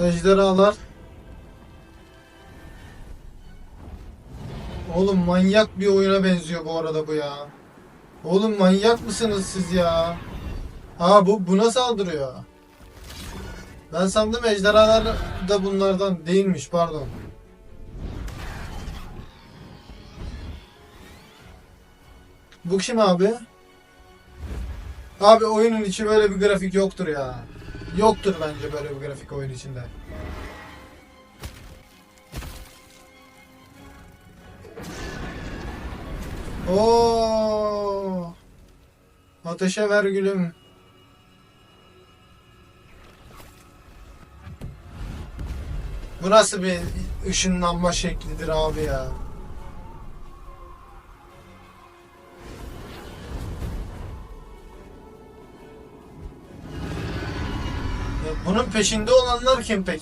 Ejderhalar. Oğlum manyak bir oyuna benziyor bu arada bu ya. Oğlum manyak mısınız siz ya? Ha bu buna saldırıyor. Ben sandım ejderhalar da bunlardan değilmiş pardon. Bu kim abi? Abi oyunun içi böyle bir grafik yoktur ya. Yoktur bence böyle bir grafik oyun içinde. Oo! Ateşe ver gülüm. Bu nasıl bir ışınlanma şeklidir abi ya? Bunun peşinde olanlar kim peki?